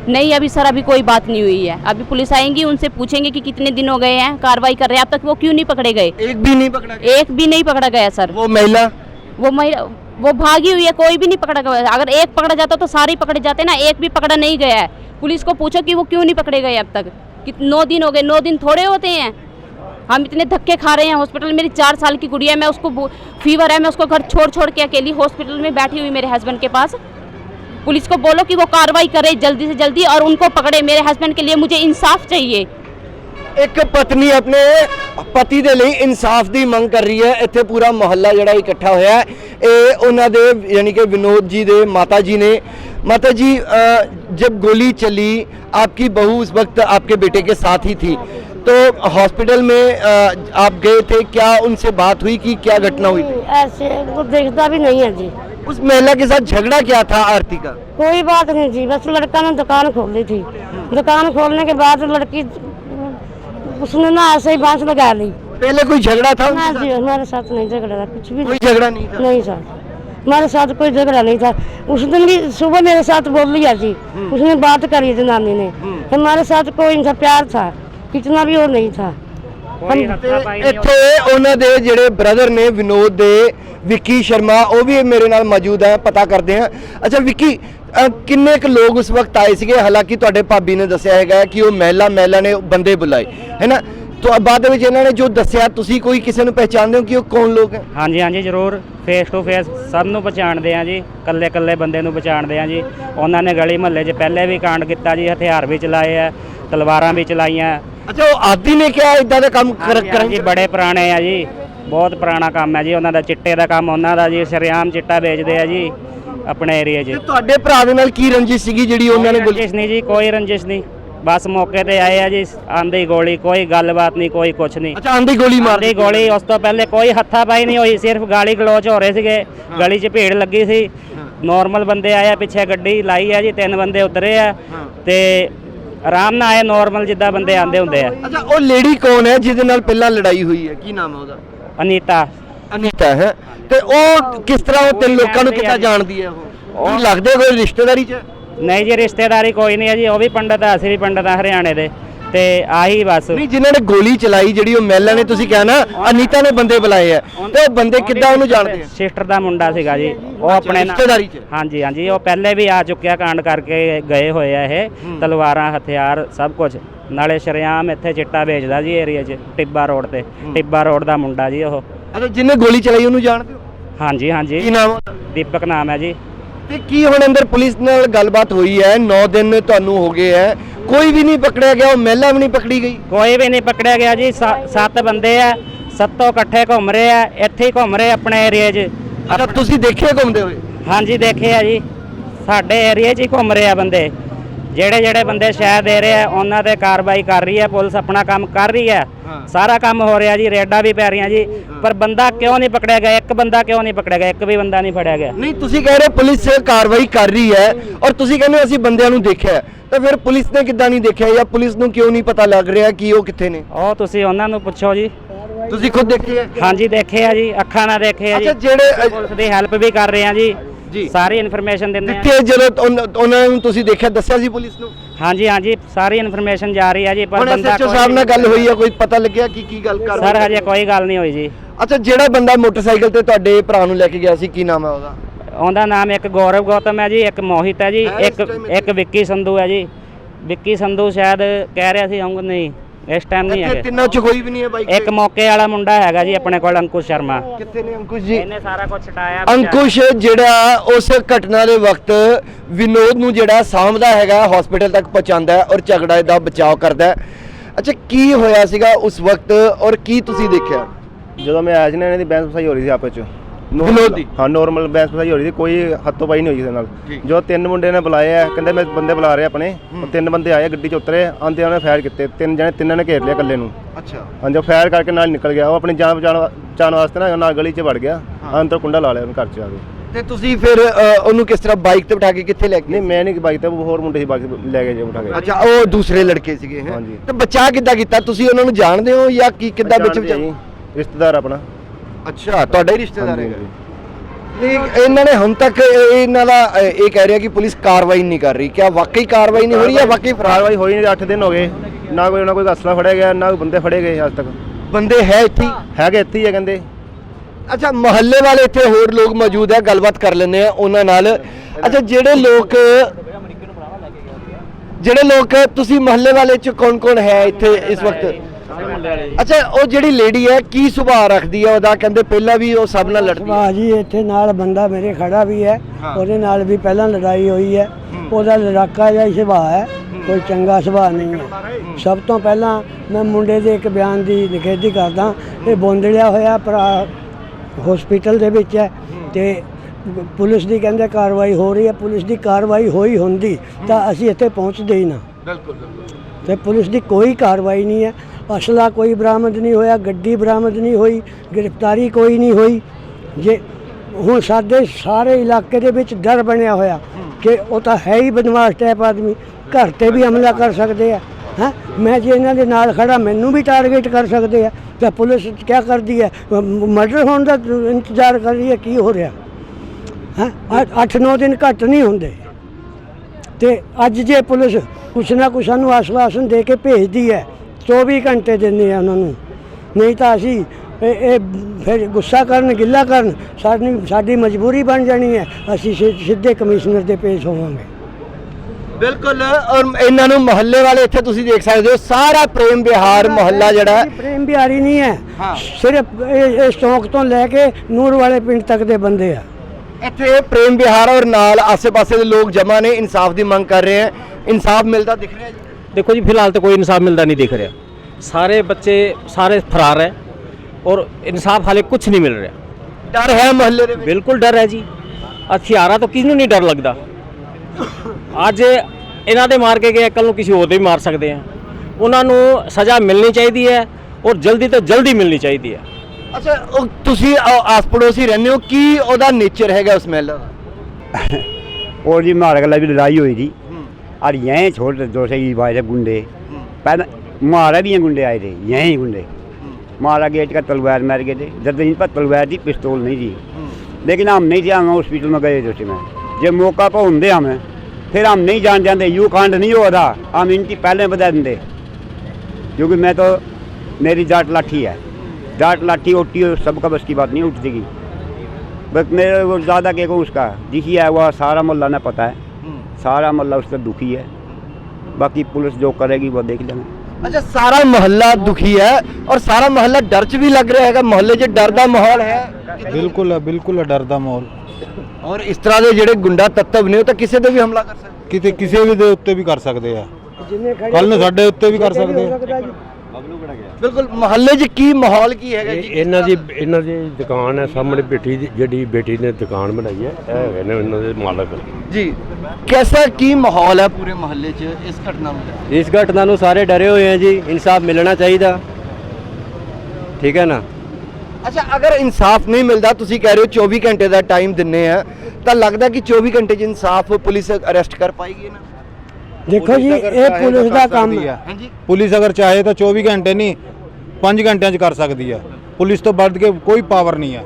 नहीं अभी सर अभी कोई बात नहीं हुई है। अभी पुलिस आएँगी उनसे पूछेंगे कि कितने दिन हो गए हैं कार्रवाई कर रहे हैं। अब तक वो क्यों नहीं पकड़े गए? एक भी नहीं पकड़ा गया। एक भी नहीं पकड़ा गया सर। वो महिला? वो महिला वो भागी हुई है कोई भी नहीं पकड़ा गया। अगर एक पकड़ा जाता तो सारे पकड़े जाते ना एक भी पकड़ा नहीं गया है। पुलिस को पूछो कि वो क्यों नहीं पकड़े गए अब तक? कि नौ दिन हो गए नौ दिन थोड़े होते हैं। हम इतने धक्के खा रहे हैं हॉस्पिटल मेरी चार साल की गुड़िया है मैं उसको फीवर है मैं उसको घर छोड़ छोड़ के अकेली हॉस्पिटल में बैठी हुई मेरे हस्बैंड के पास। पुलिस को बोलो कि वो कार्रवाई करे जल्दी से जल्दी और उनको पकड़े मेरे हस्बैंड के लिए मुझे इंसाफ चाहिए ਇੱਕ ਪਤਨੀ ਆਪਣੇ ਪਤੀ ਦੇ ਲਈ ਇਨਸਾਫ ਦੀ ਮੰਗ ਕਰ ਰਹੀ ਹੈ ਇੱਥੇ ਪੂਰਾ ਮੁਹੱਲਾ ਜਿਹੜਾ ਇਕੱਠਾ ਹੋਇਆ ਹੈ ਇਹ ਉਹਨਾਂ ਦੇ ਯਾਨੀ ਕਿ ਵਿਨੋਦ ਜੀ ਦੇ ਮਾਤਾ जी ने माता जी अ, जब गोली चली आपकी बहू उस वक्त आपके बेटे के साथ ही थी तो हॉस्पिटल में अ, आप गए थे क्या उनसे बात हुई कि क्या घटना हुई थी ऐसे वो देखता भी नहीं है जी उस महिला के साथ झगड़ा क्या था आरती का कोई बात नहीं जी बस लड़का ने दुकान खोल ली थी दुकान खोलने के बाद लड़की उसने ना ऐसे ही बांस लगा ली पहले कोई झगड़ा था ना उनके जी साथ? हमारे साथ नहीं झगड़ा था कुछ भी कोई झगड़ा नहीं था नहीं सर हमारे साथ कोई झगड़ा नहीं था उस दिन भी सुबह मेरे साथ बोल लिया जी उसने बात करी थी नानी ने हमारे साथ कोई नहीं था प्यार था कितना भी वो नहीं था ਕੋਈ ਹੱਥਾਪਾਈ ਨਹੀਂ ਇੱਥੇ ਉਹਨਾਂ ਦੇ ਜਿਹੜੇ ਬ੍ਰਦਰ ਨੇ ਵਿਨੋਦ ਦੇ ਵਿੱਕੀ ਸ਼ਰਮਾ ਉਹ ਵੀ ਮੇਰੇ ਨਾਲ ਮੌਜੂਦ ਹੈ ਪਤਾ ਕਰਦੇ ਹਾਂ ਅੱਛਾ ਵਿੱਕੀ ਅ, ਕਿੰਨੇ ਕੁ ਲੋਕ ਉਸ ਵਕਤ ਆਏ ਸੀਗੇ? ਹਾਲਾਂਕਿ ਤੁਹਾਡੇ ਭਾਬੀ ਨੇ ਦੱਸਿਆ ਹੈਗਾ ਕਿ ਉਹ ਮਹਿਲਾ ਮਹਿਲਾ ਨੇ ਬੰਦੇ ਬੁਲਾਏ ਹੈਨਾ ਤੋਂ ਬਾਅਦ ਦੇ ਵਿੱਚ ਇਹਨਾਂ ਨੇ ਜੋ ਦੱਸਿਆ ਤੁਸੀਂ ਕੋਈ ਕਿਸੇ ਨੂੰ ਪਹਿਚਾਣਦੇ ਹੋ ਕਿ ਉਹ ਕੌਣ ਲੋਕ ਹੈ? ਹਾਂਜੀ ਹਾਂਜੀ ਜ਼ਰੂਰ। ਫੇਸ ਟੂ ਫੇਸ ਸਭ ਨੂੰ ਪਛਾਣਦੇ ਆ ਜੀ। ਕੱਲੇ ਕੱਲੇ ਬੰਦੇ ਨੂੰ ਪਛਾਣਦੇ ਆ ਜੀ। ਉਹਨਾਂ ਨੇ ਗਲੀ ਮਹੱਲੇ 'ਚ ਪਹਿਲੇ ਵੀ ਕਾਂਡ ਕੀਤਾ ਜੀ ਹਥਿਆਰ ਵੀ ਚਲਾਏ ਆ ਤਲਵਾਰਾਂ ਵੀ ਚਲਾਈਆਂ। ਅੱਛਾ ਉਹ ਆਦੀ ਨੇ ਕਿਹਾ ਇਦਾਂ ਦਾ ਕੰਮ ਕਰ ਹਾਂਜੀ, ਕਰਨ ਹਾਂਜੀ ਬੜੇ ਪੁਰਾਣੇ ਆ ਜੀ। ਬਹੁਤ ਪੁਰਾਣਾ ਕੰਮ ਹੈ ਜੀ। ਉਹਨਾਂ ਦਾ ਚਿੱਟੇ ਦਾ ਕੰਮ ਉਹਨਾਂ ਦਾ ਜੀ ਸ਼ਰੇਆਮ ਚਿੱਟਾ ਵੇਚਦੇ ਆ ਜੀ ਆਪਣੇ ਏਰੀਆ 'ਚ। ਤੇ ਤੁਹਾਡੇ ਭਰਾ ਦੇ ਨਾਲ ਕੀ ਰੰਜਿਸ਼ ਸੀਗੀ ਜਿਹੜੀ ਉਹਨਾਂ ਨੇ ਕੋਈ ਗੋਲੀ ਰੰਜਿਸ਼ ਨਹੀਂ ਜੀ ਕੋਈ ਰੰਜਿਸ਼ ਨਹੀਂ। ਬਸ ਮੌਕੇ ਤੇ ਆਏ ਆ ਜੀ ਆਂਦੀ ਗੋਲੀ ਕੋਈ ਗੱਲਬਾਤ ਨਹੀਂ ਕੋਈ ਕੁਛ ਨਹੀਂ। ਅੱਛਾ ਆਂਦੀ ਗੋਲੀ ਮਾਰ ਆਂਦੀ ਗੋਲੀ ਉਸ ਤੋਂ ਪਹਿਲੇ ਕੋਈ ਹੱਥਾਪਾਈ ਨਹੀਂ ਹੋਈ ਸਿਰਫ ਗਾਲੀ ਗਲੋਚ ਹੋ ਰਹੇ ਸੀਗੇ। ਗਲੀ 'ਚ ਭੀੜ ਲੱਗੀ ਸੀ। ਨਾਰਮਲ ਬੰਦੇ ਆਏ ਆ ਪਿੱਛੇ ਗੱਡੀ ਲਾਈ ਆ ਜੀ ਤਿੰਨ ਬੰਦੇ ਉਤਰੇ ਆ। ਤੇ ਆਰਾਮ ਨਾਲ ਆਏ ਨਾਰਮਲ ਜਿੱਦਾਂ ਬੰਦੇ ਆਂਦੇ ਹੁੰਦੇ ਆ। ਅੱਛਾ ਉਹ ਲੇਡੀ ਕੌਣ ਹੈ ਜਿਹਦੇ ਨਾਲ ਪਹਿਲਾਂ ਲੜਾਈ ਹੋਈ ਹੈ? ਕੀ ਨਾਮ ਹੈ ਉਹਦਾ? ਅਨੀਤਾ। ਅਨੀਤਾ ਹੈ। ਤੇ ਉਹ ਕਿਸ ਤਰ੍ਹਾਂ ਉਹ ਤਿੰਨ ਲੋਕਾਂ ਨੂੰ ਕਿੱਦਾਂ ਜਾਣਦੀ ਹੈ ਉਹ? ਉਹ ਲੱਗਦੇ ਕੋਈ ਰਿਸ਼ਤੇਦਾਰੀ ਚ? ਨਹੀਂ ਜੀ ਰਿਸ਼ਤੇਦਾਰੀ ਕੋਈ ਨਹੀਂ ਹੈ ਜੀ ਉਹ ਵੀ ਪੰਡਤ ਆ ਅਸੀਂ ਵੀ ਪੰਡਤ ਆ ਹਰਿਆਣੇ ਦੇ। ਤੇ ਆਹੀ ਬਸ। ਨਹੀਂ ਜਿਨ੍ਹਾਂ ਨੇ ਗੋਲੀ ਚਲਾਈ ਜਿਹੜੀ ਉਹ ਮਹਿਲਾ ਨੇ ਤੁਸੀਂ ਕਿਹਾ ਨਾ ਅਨੀਤਾ ਨੇ ਬੰਦੇ ਬੁਲਾਏ ਆ। ਤੇ ਉਹ ਬੰਦੇ ਕਿੱਦਾਂ ਉਹਨੂੰ ਜਾਣਦੇ ਆ? ਸਿਸਟਰ ਦਾ ਮੁੰਡਾ ਸੀਗਾ ਜੀ। ਉਹ ਆਪਣੇ ਨਾਲ- ਰਿਸ਼ਤੇਦਾਰੀ 'ਚ? ਹਾਂਜੀ ਹਾਂਜੀ ਉਹ ਪਹਿਲੇ ਵੀ ਆ ਚੁੱਕਿਆ ਕਾਂਡ ਕਰਕੇ ਗਏ ਹੋਏ ਆ ਇਹ। ਤਲਵਾਰਾਂ ਹਥਿਆਰ ਸਭ ਕੁਝ ਨਾਲੇ ਸ਼ਰੇਆਮ ਇੱਥੇ ਚਿੱਟਾ ਵੇਚਦਾ ਜੀ ਏਰੀਆ 'ਚ ਟਿੱਬਾ ਰੋਡ ਤੇ। ਟਿੱਬਾ ਰੋਡ ਦਾ ਮੁੰਡਾ ਜੀ ਉਹ। ਅੱਛਾ ਜਿਹਨੇ ਗੋਲੀ ਚਲਾਈ ਉਹਨੂੰ ਜਾਣਦੇ ਹੋ? ਹਾਂਜੀ ਕੀ ਹਾਂਜੀ ਨਾਮ ਆ? ਦੀਪਕ ਨਾਮ ਹੈ ਜੀ। ਤੇ ਕੀ ਹੁਣ ਅੰਦਰ ਪੁਲਿਸ ਨਾਲ ਗੱਲਬਾਤ ਹੋਈ ਹੈ? 9 ਦਿਨ ਤੁਹਾਨੂੰ ਹੋ ਗਏ ਹੈ। ਕੋਈ ਵੀ ਨਹੀਂ ਪਕੜਿਆ ਗਿਆ ਉਹ ਮਹਿਲਾ ਵੀ ਨਹੀਂ ਪਕੜੀ ਗਈ। ਕੋਈ ਵੀ ਨਹੀਂ ਪਕੜਿਆ ਗਿਆ ਜੀ। ਸੱਤ- ਬੰਦੇ ਆ। ਸੱਤੋਂ ਇਕੱਠੇ ਘੁੰਮ ਰਹੇ ਆ। ਇੱਥੇ ਹੀ ਘੁੰਮ ਰਹੇ ਆਪਣੇ ਏਰੀਆ 'ਚ। ਅੱਛਾ ਤੁਸੀਂ ਦੇਖੇ ਘੁੰਮਦੇ ਹੋਏ? ਹਾਂਜੀ ਦੇਖੇ ਆ ਜੀ। ਸਾਡੇ ਏਰੀਆ 'ਚ ਹੀ ਘੁੰਮ ਰਹੇ ਆ ਬੰਦੇ। ਜਿਹੜੇ ਜਿਹੜੇ ਬੰਦੇ ਸ਼ਹਿ ਦੇ ਰਹੇ ਆ ਉਹਨਾਂ ਤੇ ਕਾਰਵਾਈ ਕਰ ਰਹੀ ਹੈ ਪੁਲਿਸ ਆਪਣਾ ਕੰਮ ਕਰ ਰਹੀ ਹੈ। ਸਾਰਾ ਕੰਮ ਹੋ ਰਿਹਾ ਜੀ ਰੇਡਾਂ ਵੀ ਪੈ ਰਹੀਆਂ ਜੀ ਪਰ ਬੰਦਾ ਕਿਉਂ ਨਹੀਂ ਪਕੜਿਆ ਗਿਆ? ਇੱਕ ਬੰਦਾ ਕਿਉਂ ਨਹੀਂ ਪਕੜਿਆ ਗਿਆ? ਇੱਕ ਵੀ ਬੰਦਾ ਨਹੀਂ ਫੜਿਆ ਗਿਆ। ਨਹੀਂ ਤੁਸੀਂ ਕਹਿ ਰਹੇ ਹੋ ਪੁਲਿਸ ਕਾਰਵਾਈ ਕਰ ਰਹੀ ਹੈ ਔਰ ਤੁਸੀਂ ਕਹਿੰਦੇ ਹੋ ਅਸੀਂ ਬੰਦਿਆਂ ਨੂੰ ਦੇਖਿਆ। ਤਾਂ ਫਿਰ ਪੁਲਿਸ ਨੇ ਕਿੱਦਾਂ ਨਹੀਂ ਦੇਖਿਆ ਜਾਂ ਪੁਲਿਸ ਨੂੰ ਕਿਉਂ ਨਹੀਂ ਪਤਾ ਲੱਗ ਰਿਹਾ ਕਿ ਉਹ ਕਿੱਥੇ ਨੇ? ਉਹ ਤੁਸੀਂ ਉਹਨਾਂ ਨੂੰ ਪੁੱਛੋ ਜੀ। ਤੁਸੀਂ ਖੁਦ ਦੇਖੇ ਹੈ ਹਾਂਜੀ ਦੇਖੇ ਆ ਜੀ ਅੱਖਾਂ ਨਾਲ ਦੇਖੇ ਆ ਜੀ। ਅੱਛਾ ਜਿਹੜੇ ਪੁਲਿਸ ਦੀ ਹੈਲਪ ਵੀ ਕਰ ਰਹੇ ਆ ਜੀ। ਜੀ। ਸਾਰੀ ਇਨਫੋਰਮੇਸ਼ਨ ਦਿੰਦੇ ਆ। ਜਿੱਥੇ ਜਦੋਂ ਉਨ- ਉਹਨਾਂ ਨੂੰ ਤੁਸੀਂ ਦੇਖਿਆ ਦੱਸਿਆ ਸੀ ਪੁਲਿਸ ਨੂੰ? ਹਾਂਜੀ ਹਾਂਜੀ ਸਾਰੀ ਇਨਫੋਰਮੇਸ਼ਨ ਜਾ ਰਹੀ ਆ ਜੀ ਪਰ ਹੁਣ ਬੰਦਾ ਐਸਐਚਓ ਕੋਈ ਸਾਹਿਬ ਨਾਲ ਗੱਲ ਹੋਈ ਹੈ ਕੋਈ ਪਤਾ ਲੱਗਿਆ ਕਿ ਕੀ ਗੱਲ ਕਰ ਸਰ ਹਜੇ ਕੋਈ ਗੱਲ ਨਹੀਂ ਹੋਈ ਜੀ। ਅੱਛਾ ਜਿਹੜਾ ਬੰਦਾ ਮੋਟਰਸਾਈਕਲ ਤੇ ਤੁਹਾਡੇ ਭਰਾ ਨੂੰ ਲੈ ਕੇ ਗਿਆ ਸੀ ਕੀ ਨਾਮ ਹੈ ਉਹਦਾ? ਉਹਦਾ ਨਾਮ ਇੱਕ ਗੌਰਵ ਗੌਤਮ ਹੈ ਜੀ ਇੱਕ ਮੋਹਿਤ ਹੈ ਜੀ ਹੈ ਇਸ ਇੱਕ time ਇੱਥੇ? ਇੱਕ ਵਿੱਕੀ ਸੰਧੂ ਹੈ ਜੀ। ਵਿੱਕੀ ਸੰਧੂ ਸ਼ਾਇਦ ਕਹਿ ਰਿਹਾ ਸੀ ਹੂੰ ਨਹੀਂ। ਇਸ ਟਾਈਮ ਨਹੀਂ ਇੱਥੇ ਹੈਗੇ। ਤਿੰਨਾਂ ਚ ਕੋਈ ਵੀ ਨਹੀਂ ਹੈ ਬਾਈਕ ਇੱਕ ਮੌਕੇ ਵਾਲਾ ਮੁੰਡਾ ਹੈਗਾ ਜੀ ਆਪਣੇ ਕੋਲ ਅੰਕੁਸ਼ ਸ਼ਰਮਾ। ਕਿੱਥੇ ਨੇ ਅੰਕੁਸ਼ ਜੀ? ਇਹਨੇ ਸਾਰਾ ਕੁਝ ਛਟਾਇਆ ਅੰਕੁਸ਼ ਜਿਹੜਾ ਉਸ ਘਟਨਾ ਦੇ ਵਕਤ ਵਿਨੋਦ ਨੂੰ ਜਿਹੜਾ ਸਾਂਭਦਾ ਹੈਗਾ ਹਸਪੀਟਲ ਤੱਕ ਪਹੁੰਚਾਉਂਦਾ ਹੈ ਔਰ ਝਗੜਾ ਦਾ ਬਚਾਅ ਕਰਦਾ ਹੈ। ਅੱਛਾ ਕੀ ਹੋਇਆ ਸੀਗਾ ਉਸ ਵਕਤ ਔਰ ਕੀ ਤੁਸੀਂ ਦੇਖਿਆ? ਜਦੋਂ ਮੈਂ ਆਇਆ ਸੀ ਨਾ ਇਹਨਾਂ ਦੀ ਬਹਿਸ ਬਸਾਈ ਹੋ ਰਹੀ ਸੀ ਆਪਸ ਚ। ਵਿਨੋਦ? ਹਾਂ ਨੋਰਮਲ ਬਹਿਸ ਬਸਾਈ ਹੋ ਰਹੀ ਸੀ ਕੋਈ ਹੱਥੋਂ ਪਾਈ ਨਹੀਂ ਹੋਈ ਕਿਸੇ ਨਾਲ। ਜੋ ਤਿੰਨ ਮੁੰਡੇ ਨੇ ਬੁਲਾਏ ਆ ਕਹਿੰਦੇ ਮੈਂ ਬੰਦੇ ਬੁਲਾ ਰਿਹਾ ਆਪਣੇ ਉਹ ਤਿੰਨ ਬੰਦੇ ਆਏ ਗੱਡੀ ਚ ਉਤਰੇ ਆਂਦੇ ਉਹਨੇ ਫਾਇਰ ਕੀਤੇ ਤਿੰਨ ਜਣੇ ਤਿੰਨਾਂ ਨੇ ਘੇਰ ਲਿਆ ਇਕੱਲੇ ਨੂੰ। ਅੱਛਾ। ਹਾਂਜੀ ਉਹ ਫਾਇਰ ਕਰਕੇ ਨਾਲ ਨਿਕਲ ਗਿਆ ਉਹ ਆਪਣੀ ਜਾਨ ਬਚਾਉਣ ਬਚਾਉਣ ਵਾਸਤੇ ਨਾ ਨਾਲ ਗਲੀ 'ਚ ਵੜ ਗਿਆ ਅੰਦਰ ਕੁੰਡਾ ਲਾ ਲਿਆ ਉਹਨੇ ਘਰ 'ਚ ਆ ਕੇ। ਤੇ ਤੁਸੀਂ ਫਿਰ ਉਹਨੂੰ ਕਿਸ ਤਰ੍ਹਾਂ ਬਾਈਕ ਤੇ ਬਿਠਾ ਕੇ ਕਿੱਥੇ ਲੈ ਕੇ ਨਹੀਂ ਮੈਂ ਨਹੀਂ ਬਾਈਕ ਤੇ ਉਹ ਹੋਰ ਮੁੰਡੇ ਸੀ ਬਾਈਕ ਤੇ ਲੈ ਕੇ ਜੇ ਉਠਾ ਕੇ। ਅੱਛਾ ਉਹ ਦੂਸਰੇ ਲੜਕੇ ਸੀਗੇ ਹੈਂ? ਤੇ ਬਚਾਅ ਕਿੱਦਾਂ ਕੀਤਾ? ਤੁਸੀਂ ਉਹਨਾਂ ਨੂੰ ਜਾਣਦੇ ਹੋ ਜਾਂ ਕੀ ਕਿੱਦਾਂ ਵਿੱਚ ਜੀ, ਰਿਸ਼ਤੇਦਾਰ ਆਪਣਾ। ਅੱਛਾ ਤੁਹਾਡਾ ਹੀ ਰਿਸ਼ਤੇਦਾਰ ਹੈਗਾ। ਨਹੀਂ ਇਹਨਾਂ ਨੇ ਹੁਣ ਤੱਕ ਇਹ- ਇਹਨਾਂ ਦਾ ਇਹ ਕਹਿ ਰਿਹਾ ਕਿ ਪੁਲਿਸ ਕਾਰਵਾਈ ਨਹੀਂ ਕਰ ਰਹੀ। ਕਿਆ ਵਾਕਈ ਕਾਰਵਾਈ ਨਹੀਂ ਹੋ ਰਹੀ ਜਾਂ ਵਾਕਈ ਕਾਰਵਾਈ ਹੋਈ ਨਹੀਂ 8 ਦਿਨ ਹੋ ਗਏ। ਨਾ ਕੋਈ ਉਹਨਾਂ ਕੋਈ ਅਸਲਾ ਫੜਿਆ ਗਿਆ ਨਾ ਕੋਈ ਬੰਦੇ ਫੜੇ ਗਏ ਅੱਜ ਤੱਕ। ਬੰਦੇ ਹੈ ਇੱਥੇ? ਹੀ? ਹੈਗੇ ਇੱਥੇ ਹੀ ਆ ਕਹਿੰਦੇ। ਅੱਛਾ ਮਹੱਲੇ ਵਾਲੇ ਇੱਥੇ ਹੋਰ ਲੋਕ ਮੌਜੂਦ ਹੈ ਗੱਲਬਾਤ ਕਰ ਲੈਂਦੇ ਆ ਉਹਨਾਂ ਨਾਲ। ਅੱਛਾ ਜਿਹੜੇ ਲੋਕ ਜਿਹੜੇ ਲੋਕ ਤੁਸੀਂ ਮਹੱਲੇ ਵਾਲੇ ਚ ਕੌਣ ਕੌਣ ਹੈ ਇੱਥੇ ਇਸ ਵਕਤ? ਅੱਛਾ ਉਹ ਜਿਹੜੀ ਲੇਡੀ ਹੈ ਕੀ ਸੁਭਾਅ ਰੱਖਦੀ ਹੈ? ਉਹਦਾ ਕਹਿੰਦੇ ਪਹਿਲਾਂ ਵੀ ਉਹ ਸਭ ਨਾਲ ਲੜਦੀ ਹੈ। ਭਾਜੀ ਇੱਥੇ ਨਾਲ ਬੰਦਾ ਮੇਰੇ ਖੜਾ ਵੀ ਹੈ। ਉਹਦੇ ਨਾਲ ਵੀ ਪਹਿਲਾਂ ਲੜਾਈ ਹੋਈ ਹੈ। ਉਹਦਾ ਲੜਾਕਾ ਜਿਹਾ ਹੀ ਸੁਭਾਅ ਹੈ। ਕੋਈ ਚੰਗਾ ਸੁਭਾਅ ਨਹੀਂ ਹੈ। ਸਭ ਤੋਂ ਪਹਿਲਾਂ ਮੈਂ ਮੁੰਡੇ ਦੇ ਇੱਕ ਬਿਆਨ ਦੀ ਨਿਖੇਧੀ ਕਰਦਾ। ਇਹ ਬੋਂਦੜਿਆ ਹੋਇਆ ਭਰਾ ਹਸਪੀਟਲ ਦੇ ਵਿੱਚ ਹੈ ਤੇ ਪੁਲਿਸ ਦੀ ਕਹਿੰਦੇ ਕਾਰਵਾਈ ਹੋ ਰਹੀ ਹੈ। ਪੁਲਿਸ ਦੀ ਕਾਰਵਾਈ ਹੋਈ ਹੁੰਦੀ ਤਾਂ ਅਸੀਂ ਇੱਥੇ ਪਹੁੰਚਦੇ ਹੀ ਨਾ। ਬਿਲਕੁਲ। ਤੇ ਪੁਲਿਸ ਦੀ ਕੋਈ ਕਾਰਵਾਈ ਨਹੀਂ ਹੈ। ਅਸਲਾ ਕੋਈ ਬਰਾਮਦ ਨਹੀਂ ਹੋਇਆ, ਗੱਡੀ ਬਰਾਮਦ ਨਹੀਂ ਹੋਈ, ਗ੍ਰਿਫਤਾਰੀ ਕੋਈ ਨਹੀਂ ਹੋਈ। ਜੇ ਹੁਣ ਸਾਡੇ ਸਾਰੇ ਇਲਾਕੇ ਦੇ ਵਿੱਚ ਡਰ ਬਣਿਆ ਹੋਇਆ ਕਿ ਉਹ ਤਾਂ ਹੈ ਹੀ ਬਦਮਾਸ਼ ਟਾਈਪ ਆਦਮੀ, ਘਰ ਤੇ ਵੀ ਹਮਲਾ ਕਰ ਸਕਦੇ ਆ, ਹੈ? ਮੈਂ ਜੇ ਇਹਨਾਂ ਦੇ ਨਾਲ ਖੜਾ ਮੈਨੂੰ ਵੀ ਟਾਰਗੇਟ ਕਰ ਸਕਦੇ ਆ। ਤਾਂ ਪੁਲਿਸ ਕੀ ਕਰਦੀ ਹੈ? ਮਰਡਰ ਹੋਣ ਦਾ ਇੰਤਜ਼ਾਰ ਕਰ ਰਹੀ ਹੈ, ਕੀ ਹੋ ਰਿਹਾ? ਹੈ? 8-9 ਦਿਨ ਘੱਟ ਨਹੀਂ ਹੁੰਦੇ। ਤੇ ਅੱਜ ਜੇ ਪੁਲਿਸ ਕੁਛ ਨਾ ਕੁਛ ਸਾਨੂੰ ਆਸ਼ਵਾਸਨ ਦੇ ਕੇ ਭੇਜਦੀ ਹੈ 24 ਘੰਟੇ ਦਿੰਦੇ ਆ ਉਹਨਾਂ ਨੂੰ। ਨਹੀਂ ਤਾਂ ਅਸੀਂ ਇਹ ਇਹ ਫਿਰ ਗੁੱਸਾ ਕਰਨ ਗਿੱਲਾ ਕਰਨ ਸਾਡੀ ਸਾਡੀ ਮਜਬੂਰੀ ਬਣ ਜਾਣੀ ਹੈ। ਅਸੀਂ ਸਿ- ਸਿੱਧੇ ਕਮਿਸ਼ਨਰ ਦੇ ਪੇਸ਼ ਹੋਵਾਂਗੇ। ਬਿਲਕੁਲ ਔਰ ਇਹਨਾਂ ਨੂੰ ਮਹੱਲੇ ਵਾਲੇ ਇੱਥੇ ਤੁਸੀਂ ਦੇਖ ਸਕਦੇ ਹੋ ਸਾਰਾ ਪ੍ਰੇਮ ਵਿਹਾਰ ਮੁਹੱਲਾ ਜਿਹੜਾ ਹੈ, ਪ੍ਰੇਮ ਬਿਹਾਰੀ ਨਹੀਂ ਹੈ। ਹਾਂ। ਸਿਰਫ ਇਹ ਇਹ ਚੌਂਕ ਤੋਂ ਲੈ ਕੇ ਨੂਰ ਵਾਲੇ ਪਿੰਡ ਤੱਕ ਦੇ ਬੰਦੇ ਆ। ਇੱਥੇ ਪ੍ਰੇਮ ਵਿਹਾਰ ਔਰ ਨਾਲ ਆਸ-ਪਾਸੇ ਦੇ ਲੋਕ ਜਮਾ ਨੇ ਇਨਸਾਫ ਦੀ ਮੰਗ ਕਰ ਰਹੇ ਹੈ। ਇਨਸਾਫ ਮਿਲਦਾ ਦਿਖ ਰਿਹਾ ਜੀ। ਦੇਖੋ ਜੀ ਫਿਲਹਾਲ ਤਾਂ ਕੋਈ ਇਨਸਾਫ ਮਿਲਦਾ ਨਹੀਂ ਦਿਖ ਰਿਹਾ। ਸਾਰੇ ਬੱਚੇ ਸਾਰੇ ਫਰਾਰ ਹੈ ਔਰ ਇਨਸਾਫ ਹਾਲੇ ਕੁਝ ਨਹੀਂ ਮਿਲ ਰਿਹਾ। ਡਰ ਹੈ ਮਹੱਲੇ ਦੇ ਬਿਲਕੁਲ ਡਰ ਹੈ ਜੀ। ਹਥਿਆਰਾਂ ਤੋਂ ਕਿਸ ਨੂੰ ਨਹੀਂ ਡਰ ਲੱਗਦਾ? ਅੱਜ ਇਹਨਾਂ ਦੇ ਮਾਰ ਕੇ ਗਏ ਕੱਲ ਨੂੰ ਕਿਸੇ ਹੋਰ ਦੇ ਵੀ ਮਾਰ ਸਕਦੇ ਆ। ਉਹਨਾਂ ਨੂੰ ਸਜ਼ਾ ਮਿਲਣੀ ਚਾਹੀਦੀ ਹੈ ਔਰ ਜਲਦੀ ਤੋਂ ਜਲਦੀ ਮਿਲਣੀ ਚਾਹੀਦੀ ਹੈ। ਅੱਛਾ ਤੁਸੀਂ ਆਸ ਪੜੋਸੀ ਰਹਿੰਦੇ ਹੋ ਕੀ ਉਹਦਾ ਨੇਚਰ ਹੈਗਾ ਉਸ ਮਹਿਲਾ ਦਾ? ਔਰ ਜੀ ਮਾਰੇ ਗੱਲਾਂ ਵੀ ਲੜਾਈ ਹੋਈ ਜੀ। और यहीं छोड़ दो से ही भाई थे गुंडे पहले मारा भी हैं गुंडे आए थे यहीं गुंडे मारा गेट का तलवार मार गए थे जब इन पर तलवार थी पिस्तौल नहीं थी लेकिन हम नहीं थे हम हॉस्पिटल में गए थे उसी में जब मौका पर होंगे हमें फिर हम नहीं जान जानते यू कांड नहीं हुआ था हम इनकी पहले बता देंगे क्योंकि मैं तो मेरी जाट लाठी है जाट लाठी होती है सबका बस की बात नहीं उठ देगी बस मेरे को ज़्यादा क्या कहूँ उसका जिसी है वह सारा मोहल्ला ने पता है ਸਾਰਾ ਮਹੱਲਾ ਉਸ ਤੋਂ ਦੁਖੀ ਹੈ। ਬਾਕੀ ਪੁਲਿਸ ਜੋ ਕਰੇਗੀ ਉਹ ਦੇਖ ਲੈਣਾ। ਅੱਛਾ ਸਾਰਾ ਮਹੱਲਾ ਦੁਖੀ ਹੈ ਔਰ ਸਾਰਾ ਮਹੱਲਾ ਡਰ ਚ ਵੀ ਲੱਗ ਰਿਹਾ ਹੈਗਾ। ਮਹੱਲੇ 'ਚ ਡਰ ਦਾ ਮਾਹੌਲ ਹੈ। ਬਿਲਕੁਲ ਹੈ ਬਿਲਕੁਲ ਹੈ ਡਰ ਦਾ ਮਾਹੌਲ। ਔਰ ਇਸ ਤਰ੍ਹਾਂ ਦੇ ਜਿਹੜੇ ਗੁੰਡਾ ਤੱਤਵ ਨੇ ਉਹ ਤਾਂ ਕਿਸੇ ਤੇ ਵੀ ਹਮਲਾ ਕਰ ਸਕਦੇ। ਕਿਤੇ ਕਿਸੇ ਵੀ ਦੇ ਉੱਤੇ ਵੀ ਕਰ ਸਕਦੇ ਆ। ਕੱਲ ਨੂੰ ਸਾਡੇ ਉੱਤੇ ਵੀ ਕਰ ਸਕਦੇ ਆ। ਬਿਲਕੁਲ ਮਹੱਲੇ 'ਚ ਕੀ ਮਾਹੌਲ ਕੀ ਹੈਗਾ ਜੀ ਇਹਨਾਂ ਦੀ ਇਹਨਾਂ ਦੀ ਦੁਕਾਨ ਹੈ ਸਾਹਮਣੇ ਬੇਟੀ ਦੀ ਜਿਹੜੀ ਬੇਟੀ ਨੇ ਦੁਕਾਨ ਬਣਾਈ ਹੈ ਇਹ ਹੈਗੇ ਨੇ ਇਹਨਾਂ ਦੇ ਮਾਲਕ। ਜੀ ਕੈਸਾ ਕੀ ਮਾਹੌਲ ਹੈ ਪੂਰੇ ਮਹੱਲੇ 'ਚ ਇਸ ਘਟਨਾ ਨੂੰ ਲੈ? ਇਸ ਘਟਨਾ ਨੂੰ ਸਾਰੇ ਡਰੇ ਹੋਏ ਆ ਜੀ ਇਨਸਾਫ ਮਿਲਣਾ ਚਾਹੀਦਾ। ਠੀਕ ਹੈ ਨਾ? ਅੱਛਾ ਅਗਰ ਇਨਸਾਫ ਨਹੀਂ ਮਿਲਦਾ ਤੁਸੀਂ ਕਹਿ ਰਹੇ ਹੋ 24 ਘੰਟੇ ਦਾ ਟਾਈਮ ਦਿੰਨੇ ਆ ਤਾਂ ਲੱਗਦਾ ਕਿ 24 ਘੰਟੇ 'ਚ ਇਨਸਾਫ ਪੁਲਿਸ ਅਰੈਸਟ ਕਰ ਪਾਏਗੀ ਇਹਨਾਂ ਨੂੰ? ਦੇਖੋ ਜੀ ਇਹ ਪੁਲਿਸ ਦਾ ਕੰਮ ਹੈ। ਹਾਂਜੀ। ਪੁਲਿਸ ਅਗਰ ਚਾਹੇ ਤਾਂ 24 ਘੰਟੇ ਨਹੀਂ 5 ਘੰਟਿਆਂ 'ਚ ਕਰ ਸਕਦੀ ਆ। ਪੁਲਿਸ ਤੋਂ ਵੱਧ ਕੇ ਕੋਈ ਪਾਵਰ ਨਹੀਂ ਹੈ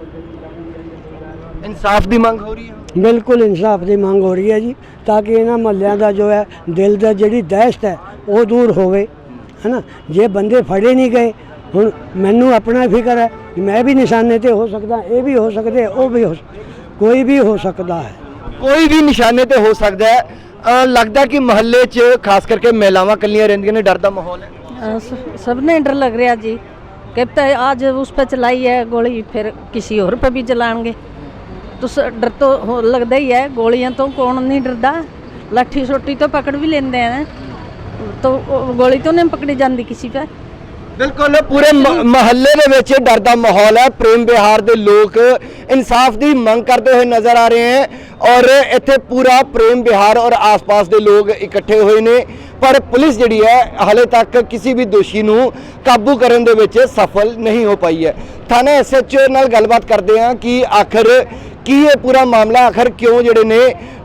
ਇਨਸਾਫ ਦੀ ਮੰਗ ਹੋ ਰਹੀ ਹੈ ਬਿਲਕੁਲ ਇਨਸਾਫ ਦੀ ਮੰਗ ਹੋ ਰਹੀ ਹੈ ਜੀ ਤਾਂ ਕਿ ਇਹਨਾਂ ਮਹੱਲਿਆਂ ਦਾ ਜੋ ਹੈ ਦਿਲ ਦਾ ਜਿਹੜੀ ਦਹਿਸ਼ਤ ਹੈ ਉਹ ਦੂਰ ਹੋਵੇ ਹੈਨਾ? ਜੇ ਬੰਦੇ ਫੜੇ ਨਹੀਂ ਗਏ ਹੁਣ ਮੈਨੂੰ ਆਪਣਾ ਫਿਕਰ ਹੈ ਕਿ ਮੈਂ ਵੀ ਨਿਸ਼ਾਨੇ ਤੇ ਹੋ ਸਕਦਾ ਇਹ ਵੀ ਹੋ ਸਕਦੇ ਉਹ ਵੀ ਹੋ ਕੋਈ ਵੀ ਹੋ ਸਕਦਾ ਹੈ। ਕੋਈ ਵੀ ਨਿਸ਼ਾਨੇ ਤੇ ਹੋ ਸਕਦਾ ਹੈ। ਲੱਗਦਾ ਕਿ ਮਹੱਲੇ 'ਚ ਖਾਸ ਕਰਕੇ ਮਹਿਲਾਵਾਂ ਕੱਲੀਆਂ ਰਹਿੰਦੀਆਂ ਨੇ ਡਰ ਦਾ ਮਾਹੌਲ ਹੈ सबने डर लग रहा जी कहते हैं आज उस पर चलाई है गोली फिर किसी और पे भी चलाएंगे तो स- डर तो हो- लगता ही है गोलियां तो कौन नहीं डरदा लाठी सोटी तो पकड़ भी लेते हैं तो वो गोली तो नहीं पकड़ी जाती किसी पे ਬਿਲਕੁਲ, ਪੂਰੇ ਮ- ਮਹੱਲੇ ਦੇ ਵਿੱਚ ਡਰ ਦਾ ਮਾਹੌਲ ਹੈ। ਪ੍ਰੇਮ ਵਿਹਾਰ ਦੇ ਲੋਕ ਇਨਸਾਫ ਦੀ ਮੰਗ ਕਰਦੇ ਹੋਏ ਨਜ਼ਰ ਆ ਰਹੇ ਹਨ ਔਰ ਇੱਥੇ ਪੂਰਾ ਪ੍ਰੇਮ ਵਿਹਾਰ ਔਰ ਆਸ-ਪਾਸ ਦੇ ਲੋਕ ਇਕੱਠੇ ਹੋਏ ਨੇ। ਪਰ ਪੁਲਿਸ ਜਿਹੜੀ ਹੈ, ਹਾਲੇ ਤੱਕ ਕਿਸੇ ਵੀ ਦੋਸ਼ੀ ਨੂੰ ਕਾਬੂ ਕਰਨ ਦੇ ਵਿੱਚ ਸਫਲ ਨਹੀਂ ਹੋ ਪਾਈ ਹੈ। ਥਾਣਾ ਐਸਐਚਓ ਨਾਲ ਗੱਲਬਾਤ ਕਰਦੇ ਹਾਂ ਕਿ ਆਖਰ ਕੀ ਇਹ ਪੂਰਾ ਮਾਮਲਾ ਆਖਰ ਕਿਉਂ ਜਿਹੜੇ ਨੇ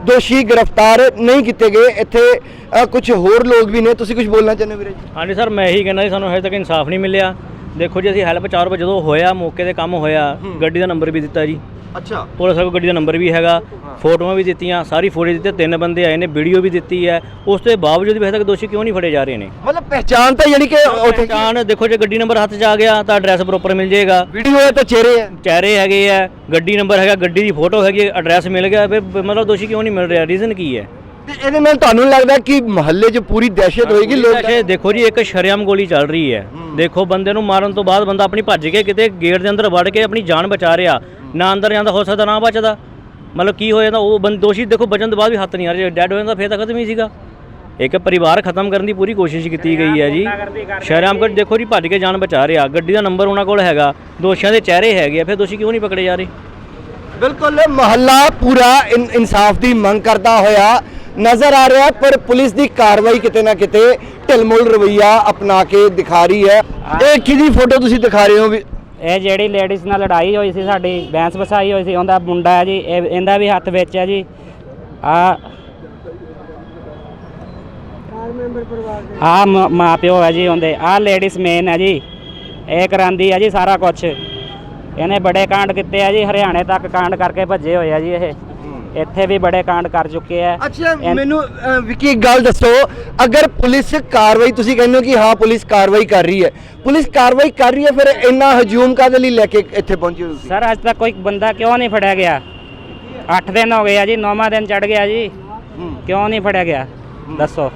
ਦੋਸ਼ੀ ਗ੍ਰਿਫਤਾਰ ਨਹੀਂ ਕੀਤੇ ਗਏ? ਇੱਥੇ ਕੁਝ ਹੋਰ ਲੋਕ ਵੀ ਨੇ। ਤੁਸੀਂ ਕੁਝ ਬੋਲਣਾ ਚਾਹੁੰਦੇ ਹੋ ਵੀਰੇ ਹਾਂਜੀ ਸਰ, ਮੈਂ ਇਹੀ ਕਹਿੰਦਾ ਜੀ, ਸਾਨੂੰ ਹਜੇ ਤੱਕ ਇਨਸਾਫ ਨਹੀਂ ਮਿਲਿਆ। ਦੇਖੋ ਜੀ ਅਸੀਂ ਹੈਲਪ 4 ਵਜੇ ਜਦੋਂ ਹੋਇਆ ਮੌਕੇ ਤੇ ਕੰਮ ਹੋਇਆ ਗੱਡੀ ਦਾ ਨੰਬਰ ਵੀ ਦਿੱਤਾ ਜੀ। ਅੱਛਾ। ਪੁਲਿਸ ਕੋਲ ਗੱਡੀ ਦਾ ਨੰਬਰ ਵੀ ਹੈਗਾ ਫੋਟੋਆਂ ਵੀ ਦਿੱਤੀਆਂ ਸਾਰੀ ਫੁਟੇਜ ਦਿੱਤੀ ਤਿੰਨ ਬੰਦੇ ਆਏ ਨੇ ਵੀਡੀਓ ਵੀ ਦਿੱਤੀ ਹੈ। ਉਸ ਤੋਂ ਬਾਵਜੂਦ ਵੀ ਹਜੇ ਤੱਕ ਦੋਸ਼ੀ ਕਿਉਂ ਨਹੀਂ ਫੜੇ ਜਾ ਰਹੇ ਨੇ? ਮਤਲਬ ਪਹਿਚਾਨ ਤਾਂ ਯਾਨੀ ਕਿ ਉੱਥੇ ਪਹਿਚਾਣ ਦੇਖੋ ਜੇ ਗੱਡੀ ਨੰਬਰ ਹੱਥ 'ਚ ਆ ਗਿਆ ਤਾਂ ਐਡਰੈਸ ਪ੍ਰੋਪਰ ਮਿਲ ਜਾਏਗਾ। ਵੀਡੀਓ ਹੈ ਤਾਂ ਚਿਹਰੇ ਹੈ। ਚਿਹਰੇ ਹੈਗੇ ਆ ਗੱਡੀ ਨੰਬਰ ਹੈਗਾ ਗੱਡੀ ਦੀ ਫੋਟੋ ਹੈਗੀ ਐਡਰੈਸ ਮਿਲ ਗਿਆ ਫਿਰ ਮਤਲਬ ਦੋਸ਼ੀ ਕਿਉਂ ਨਹੀਂ ਮਿਲ ਰਿਹਾ? ਰੀਜ਼ਨ ਕੀ ਹੈ? ਤੇ ਇਹਦੇ ਨਾਲ ਤੁਹਾਨੂੰ ਲੱਗਦਾ ਕਿ ਮਹੱਲੇ 'ਚ ਪੂਰੀ ਦਹਿਸ਼ਤ ਹੋਏਗੀ? ਲੋਕ ਅੱਛਾ ਦੇਖੋ ਜੀ ਇੱਕ ਸ਼ਰੇਆਮ ਗੋਲੀ ਚੱਲ ਰਹੀ ਹੈ। ਦੇਖੋ ਬੰਦੇ ਨੂੰ ਮਾਰਨ ਤੋਂ ਬਾਅਦ ਬੰਦਾ ਆਪਣੀ ਭੱਜ ਕੇ ਕਿਤੇ ਗੇਟ ਦੇ ਅੰਦਰ ਵੜ ਕੇ ਆਪਣੀ ਜਾਨ ਬਚਾ ਰਿਹਾ। ਨਾ ਅੰਦਰ ਜਾਂਦਾ ਹੋ ਸਕਦਾ ਨਾ ਬਚਦਾ। ਮਤਲਬ ਕੀ ਹੋ ਜਾਂਦਾ ਉਹ ਬੰਦ ਦੋਸ਼ੀ ਦੇਖੋ ਬਚਣ ਤੋਂ ਬਾਅਦ ਵੀ ਹੱਥ ਨਹੀਂ ਆ ਰਿਹਾ। ਜੇ ਡੈਡ ਹੋ ਜਾਂਦਾ ਫੇਰ ਤਾਂ ਖਤਮ ਹੀ ਸੀਗਾ। ਇੱਕ ਪਰਿਵਾਰ ਖਤਮ ਕਰਨ ਦੀ ਪੂਰੀ ਕੋਸ਼ਿਸ਼ ਕੀਤੀ ਗਈ ਹੈ ਜੀ। ਸ਼ਰੇਆਮ ਕਰ ਦੇਖੋ ਜੀ ਭੱਜ ਕੇ ਜਾਨ ਬਚਾ ਰਿਹਾ। ਗੱਡੀ ਦਾ ਨੰਬਰ ਉਹਨਾਂ ਕੋਲ ਹੈਗਾ। ਦੋਸ਼ੀਆਂ ਦੇ ਚਿਹਰੇ ਹੈਗੇ ਆ ਫਿਰ ਦੋਸ਼ੀ ਕਿਉਂ ਨਹੀਂ ਪਕੜੇ ਜਾ ਰਹੇ? ਬਿਲਕੁਲ ਮਹੱਲਾ ਪੂਰਾ ਇਨ- ਇਨਸਾਫ ਦੀ ਮੰਗ ਕਰਦਾ ਹੋਇਆ। ਨਜ਼ਰ ਆ ਰਿਹਾ ਪਰ ਪੁਲਿਸ ਦੀ ਕਾਰਵਾਈ ਕਿਤੇ ਨਾ ਕਿਤੇ ਢਿਲਮੁਲ ਰਵਈਆ ਅਪਣਾ ਕੇ ਦਿਖਾ ਰਹੀ ਹੈ। ਇਹ ਕਿਹਦੀ ਫੋਟੋ ਤੁਸੀਂ ਦਿਖਾ ਰਹੇ ਹੋ ਵੀ? ਇਹ ਜਿਹੜੀ ਲੇਡੀਜ਼ ਨਾਲ ਲੜਾਈ ਹੋਈ ਸੀ ਸਾਡੀ ਬੈਂਸ ਵਸਾਈ ਹੋਈ ਸੀ ਉਹਦਾ ਮੁੰਡਾ ਹੈ ਜੀ ਇਹ- ਇਹਦਾ ਵੀ ਹੱਥ ਵਿੱਚ ਹੈ ਜੀ। ਆ ਆ ਮਾਂ ਪਿਓ ਹੈ ਜੀ ਉਹਦੇ ਆ ਲੇਡੀਜ਼ ਮੇਨ ਹੈ ਜੀ। ਇਹ ਕਰਾਂਦੀ ਹੈ ਜੀ ਸਾਰਾ ਕੁਝ ਇਹਨੇ ਬੜੇ ਕਾਂਡ ਕੀਤੇ ਆ ਜੀ ਹਰਿਆਣੇ ਤੱਕ ਕਾਂਡ ਕਰਕੇ ਭੱਜੇ ਹੋਏ ਆ ਜੀ ਇਹ। ਇੱਥੇ ਵੀ ਬੜੇ ਕਾਂਡ ਕਰ ਚੁੱਕੇ ਆ। ਅੱਛਾ ਮੈਨੂੰ ਅ, ਵਿੱਕੀ ਇੱਕ ਗੱਲ ਦੱਸੋ। ਅਗਰ ਪੁਲਿਸ ਕਾਰਵਾਈ ਤੁਸੀਂ ਕਹਿੰਦੇ ਹੋ ਕਿ ਹਾਂ ਪੁਲਿਸ ਕਾਰਵਾਈ ਕਰ ਰਹੀ ਹੈ। ਪੁਲਿਸ ਕਾਰਵਾਈ ਕਰ ਰਹੀ ਹੈ ਫਿਰ ਇੰਨਾ ਹਜੂਮ ਕਾਹਦੇ ਲਈ ਲੈ ਕੇ ਇੱਥੇ ਪਹੁੰਚੇ ਹੋ ਤੁਸੀਂ? ਸਰ ਅੱਜ ਤੱਕ ਕੋਈ ਬੰਦਾ ਕਿਉਂ ਨਹੀਂ ਫੜਿਆ ਗਿਆ? 8 ਦਿਨ ਹੋ ਗਏ ਆ ਜੀ 9ਵਾਂ ਦਿਨ ਚੜ ਗਿਆ ਜੀ। ਕਿਉਂ ਨਹੀਂ ਫੜਿਆ ਗਿਆ? ਦੱਸੋ।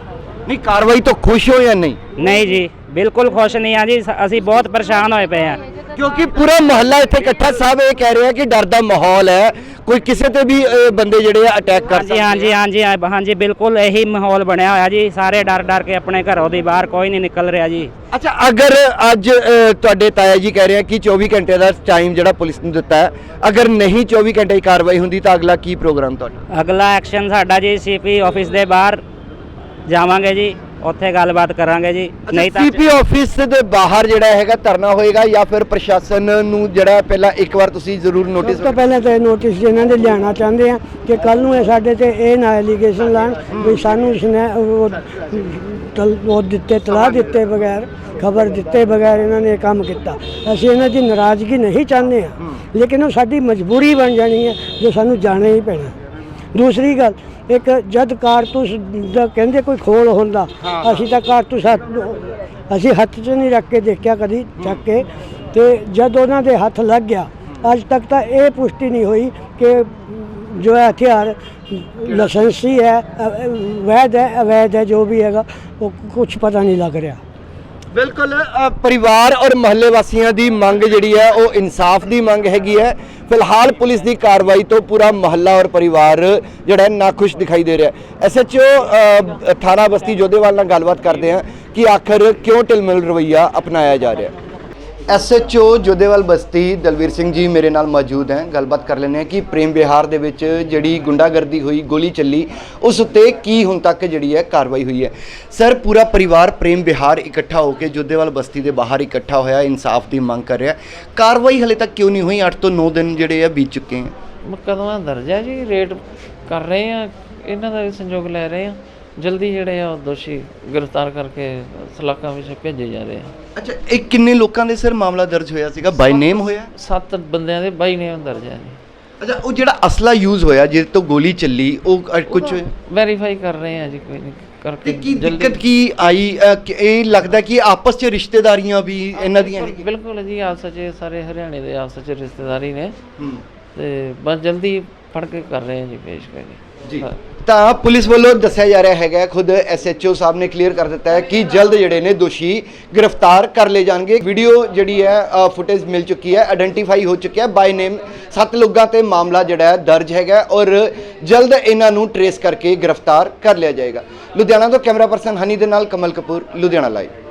ਨਹੀਂ ਕਾਰਵਾਈ ਤੋਂ ਖੁਸ਼ ਹੋ ਜਾਂ ਨਹੀਂ? ਨਹੀਂ ਜੀ ਬਿਲਕੁਲ ਖੁਸ਼ ਨਹੀਂ ਆ ਜੀ। ਸ- ਅਸੀਂ ਬਹੁਤ ਪਰੇਸ਼ਾਨ ਹੋਏ ਪਏ ਆ। ਕਿਉਂਕਿ ਪੂਰਾ ਮਹੱਲਾ ਇੱਥੇ ਇਕੱਠਾ। ਸਭ ਇਹ ਕਹਿ ਰਿਹਾ ਕਿ ਡਰ ਦਾ ਮਾਹੌਲ ਹੈ। ਕੋਈ ਕਿਸੇ ਤੇ ਵੀ ਬੰਦੇ ਜਿਹੜੇ ਆ ਅਟੈਕ ਕਰ ਹਾਂਜੀ ਸਕਦੇ ਹਾਂਜੀ ਹਾਂਜੀ ਹਾਂ- ਹਾਂਜੀ ਬਿਲਕੁਲ ਇਹੀ ਮਾਹੌਲ ਬਣਿਆ ਹੋਇਆ ਜੀ। ਸਾਰੇ ਡਰ ਡਰ ਕੇ ਆਪਣੇ ਘਰੋਂ ਦੀ ਬਾਹਰ ਕੋਈ ਨਹੀਂ ਨਿਕਲ ਰਿਹਾ ਜੀ। ਅੱਛਾ ਅਗਰ ਅੱਜ ਅ, ਤੁਹਾਡੇ ਤਾਇਆ ਜੀ ਕਹਿ ਰਹੇ ਆ ਕਿ 24 ਘੰਟੇ ਦਾ ਟਾਈਮ ਜਿਹੜਾ ਪੁਲਿਸ ਨੂੰ ਦਿੱਤਾ ਹੈ ਅਗਰ ਨਹੀਂ 24 ਘੰਟੇ ਦੀ ਕਾਰਵਾਈ ਹੁੰਦੀ ਤਾਂ ਅਗਲਾ ਕੀ ਪ੍ਰੋਗਰਾਮ ਤੁਹਾਡਾ? ਅਗਲਾ ਐਕਸ਼ਨ ਸਾਡਾ ਜੀ ਸੀਪੀ ਆਫਿਸ ਦੇ ਬਾਹਰ ਜਾਵਾਂਗੇ ਜੀ। ਉੱਥੇ ਗੱਲਬਾਤ ਕਰਾਂਗੇ ਜੀ। ਨਹੀਂ ਤਾਂ ਸੀਪੀ ਆਫਿਸ ਦੇ ਬਾਹਰ ਜਿਹੜਾ ਹੈਗਾ ਧਰਨਾ ਹੋਏਗਾ ਜਾਂ ਫਿਰ ਪ੍ਰਸ਼ਾਸਨ ਨੂੰ ਜਿਹੜਾ ਪਹਿਲਾਂ ਇੱਕ ਵਾਰ ਤੁਸੀਂ ਜ਼ਰੂਰ ਨੋਟਿਸ ਤੋਂ ਪਹਿਲਾਂ ਤਾਂ ਇਹ ਨੋਟਿਸ ਇਹਨਾਂ ਦੇ ਲਿਆਉਣਾ ਚਾਹੁੰਦੇ ਆ ਕਿ ਕੱਲ ਨੂੰ ਇਹ ਸਾਡੇ ਤੇ ਇਹ ਨਾ ਐਲੀਗੇਸ਼ਨ ਲਾਣ ਵੀ ਸਾਨੂੰ ਇਸਨੇ ਉਹ ਤਲ- ਉਹ ਦਿੱਤੇ ਤਲਾਹ ਦਿੱਤੇ ਬਗੈਰ ਖਬਰ ਦਿੱਤੇ ਬਗੈਰ ਇਹਨਾਂ ਨੇ ਇਹ ਕੰਮ ਕੀਤਾ। ਅਸੀਂ ਇਹਨਾਂ ਦੀ ਨਾਰਾਜ਼ਗੀ ਨਹੀਂ ਚਾਹੁੰਦੇ ਆ। ਲੇਕਿਨ ਉਹ ਸਾਡੀ ਮਜਬੂਰੀ ਬਣ ਜਾਣੀ ਹੈ ਜੋ ਸਾਨੂੰ ਜਾਣਾ ਹੀ ਪੈਣਾ। ਦੂਸਰੀ ਗੱਲ ਇੱਕ ਜਦ ਕਾਰਤੂਸ ਦਾ ਕਹਿੰਦੇ ਕੋਈ ਖੋਲ ਹੁੰਦਾ ਅਸੀਂ ਤਾਂ ਕਾਰਤੂਸ ਹੱਥ- ਅਸੀਂ ਹੱਥ 'ਚ ਨਹੀਂ ਰੱਖ ਕੇ ਦੇਖਿਆ ਕਦੀ ਚੱਕ ਕੇ। ਤੇ ਜਦ ਉਹਨਾਂ ਦੇ ਹੱਥ ਲੱਗ ਗਿਆ ਅੱਜ ਤੱਕ ਤਾਂ ਇਹ ਪੁਸ਼ਟੀ ਨਹੀਂ ਹੋਈ ਕਿ ਜੋ ਹੈ ਹਥਿਆਰ ਲਾਇਸੈਂਸੀ ਹੈ ਵੈਧ ਹੈ ਅਵੈਧ ਹੈ ਜੋ ਵੀ ਹੈਗਾ ਉਹ ਕੁਝ ਪਤਾ ਨਹੀਂ ਲੱਗ ਰਿਹਾ। ਬਿਲਕੁਲ ਪਰਿਵਾਰ ਔਰ ਮਹੱਲੇ ਵਾਸੀਆਂ ਦੀ ਮੰਗ ਜਿਹੜੀ ਹੈ, ਉਹ ਇਨਸਾਫ ਦੀ ਮੰਗ ਹੈਗੀ ਹੈ। ਫਿਲਹਾਲ ਪੁਲਿਸ ਦੀ ਕਾਰਵਾਈ ਤੋਂ ਪੂਰਾ ਮਹੱਲਾ ਔਰ ਪਰਿਵਾਰ ਜਿਹੜਾ ਹੈ, ਨਾਖੁਸ਼ ਦਿਖਾਈ ਦੇ ਰਿਹਾ ਹੈ। ਐਸਐਚਓ ਥਾਣਾ ਬਸਤੀ ਜੋਧੇਵਾਲ ਨਾਲ ਗੱਲਬਾਤ ਕਰਦੇ ਹਾਂ ਕਿ ਆਖਰ ਕਿਉਂ ਢਿਲਮਿਲ ਰਵਈਆ ਅਪਣਾਇਆ ਜਾ ਰਿਹਾ ਐਸਐਚਓ ਜੋਧੇਵਾਲ ਬਸਤੀ, ਦਲਵੀਰ ਸਿੰਘ ਜੀ ਮੇਰੇ ਨਾਲ ਮੌਜੂਦ ਹੈ। ਗੱਲਬਾਤ ਕਰ ਲੈਂਦੇ ਹਾਂ ਕਿ ਪ੍ਰੇਮ ਵਿਹਾਰ ਦੇ ਵਿੱਚ ਜਿਹੜੀ ਗੁੰਡਾਗਰਦੀ ਹੋਈ, ਗੋਲੀ ਚੱਲੀ, ਉਸ ਉੱਤੇ ਕੀ ਹੁਣ ਤੱਕ ਜਿਹੜੀ ਹੈ ਕਾਰਵਾਈ ਹੋਈ ਹੈ। ਸਰ, ਪੂਰਾ ਪਰਿਵਾਰ ਪ੍ਰੇਮ ਵਿਹਾਰ ਇਕੱਠਾ ਹੋ ਕੇ ਜੋਧੇਵਾਲ ਬਸਤੀ ਦੇ ਬਾਹਰ ਇਕੱਠਾ ਹੋਇਆ, ਇਨਸਾਫ ਦੀ ਮੰਗ ਕਰ ਰਿਹਾ। ਕਾਰਵਾਈ ਹਲੇ ਤੱਕ ਕਿਉਂ ਨਹੀਂ ਹੋਈ? 8 ਤੋਂ 9 ਦਿਨ ਜਿਹੜੇ ਆ ਬੀਤ ਚੁੱਕੇ ਹਨ ਮੁਕੱਦਮਾ ਦਰਜ ਹੈ ਜੀ, ਰੇਟ ਕਰ ਰਹੇ ਆ ਇਹਨਾਂ ਦਾ ਸੰਯੋਗ ਲੈ ਰਹੇ ਆ ਜਲਦੀ ਜਿਹੜੇ ਆ ਉਹ ਦੋਸ਼ੀ ਗ੍ਰਿਫਤਾਰ ਕਰਕੇ ਸਲਾਖਾਂ ਵਿੱਚ ਭੇਜੇ ਜਾ ਰਹੇ ਆ। ਅੱਛਾ ਇਹ ਕਿੰਨੇ ਲੋਕਾਂ ਦੇ ਸਰ ਮਾਮਲਾ ਦਰਜ ਹੋਇਆ ਸੀਗਾ? ਬਾਈ ਨੇਮ ਹੋਇਆ? ਸੱਤ ਬੰਦਿਆਂ ਦੇ ਬਾਈ ਨੇ ਦਰਜ ਹੈ ਜੀ। ਅੱਛਾ ਉਹ ਜਿਹੜਾ ਅਸਲਾ ਯੂਜ਼ ਹੋਇਆ ਜਿਹਦੇ ਤੋਂ ਗੋਲੀ ਚੱਲੀ ਉਹ ਕੁਝ ਵੈਰੀਫਾਈ ਕਰ ਰਹੇ ਆ ਜੀ ਕੋਈ ਨਹੀਂ ਤੇ ਕਰਕੇ ਕੀ ਦਿੱਕਤ ਕੀ ਆਈ? ਅ, ਕਿ ਇਹ ਲੱਗਦਾ ਕਿ ਆਪਸ 'ਚ ਰਿਸ਼ਤੇਦਾਰੀਆਂ ਵੀ ਇਹਨਾਂ ਦੀਆਂ ਬਿਲਕੁਲ- ਬਿਲਕੁਲ ਜੀ ਆਪਸ ਇਹ ਸਾਰੇ ਹਰਿਆਣੇ ਦੇ ਆਪਸ ਵਿੱਚ ਰਿਸ਼ਤੇਦਾਰੀ ਨੇ। ਹੂੰ। ਤੇ ਬਸ ਜਲਦੀ ਫੜ ਕੇ ਕਰ ਰਹੇ ਆ ਜੀ ਪੇਸ਼ ਕਰ ਜੀ। ਤਾਂ ਪੁਲਿਸ ਵੱਲੋਂ ਦੱਸਿਆ ਜਾ ਰਿਹਾ ਹੈਗਾ, ਖੁਦ ਐਸਐਚਓ ਸਾਹਿਬ ਨੇ ਕਲੀਅਰ ਕਰ ਦਿੱਤਾ ਹੈ ਕਿ ਜਲਦ ਜਿਹੜੇ ਨੇ ਦੋਸ਼ੀ ਗ੍ਰਿਫਤਾਰ ਕਰ ਲਏ ਜਾਣਗੇ। ਵੀਡੀਓ ਜਿਹੜੀ ਹੈ ਫੁਟੇਜ ਮਿਲ ਚੁੱਕੀ ਹੈ ਆਇਡੈਂਟੀਫਾਈ ਹੋ ਚੁੱਕਿਆ ਹੈ। ਬਾਈ ਨੇਮ ਸੱਤ ਲੋਕਾਂ ਤੇ ਮਾਮਲਾ ਜਿਹੜਾ ਹੈ, ਦਰਜ ਹੈਗਾ ਔਰ ਜਲਦ ਇਹਨਾਂ ਨੂੰ ਟਰੇਸ ਕਰਕੇ ਗ੍ਰਿਫਤਾਰ ਕਰ ਲਿਆ ਜਾਏਗਾ। ਲੁਧਿਆਣਾ ਤੋਂ ਕੈਮਰਾ ਪਰਸਨ ਹਨੀ ਦੇ ਨਾਲ ਕਮਲ ਕਪੂਰ, ਲੁਧਿਆਣਾ ਲਾਈਵ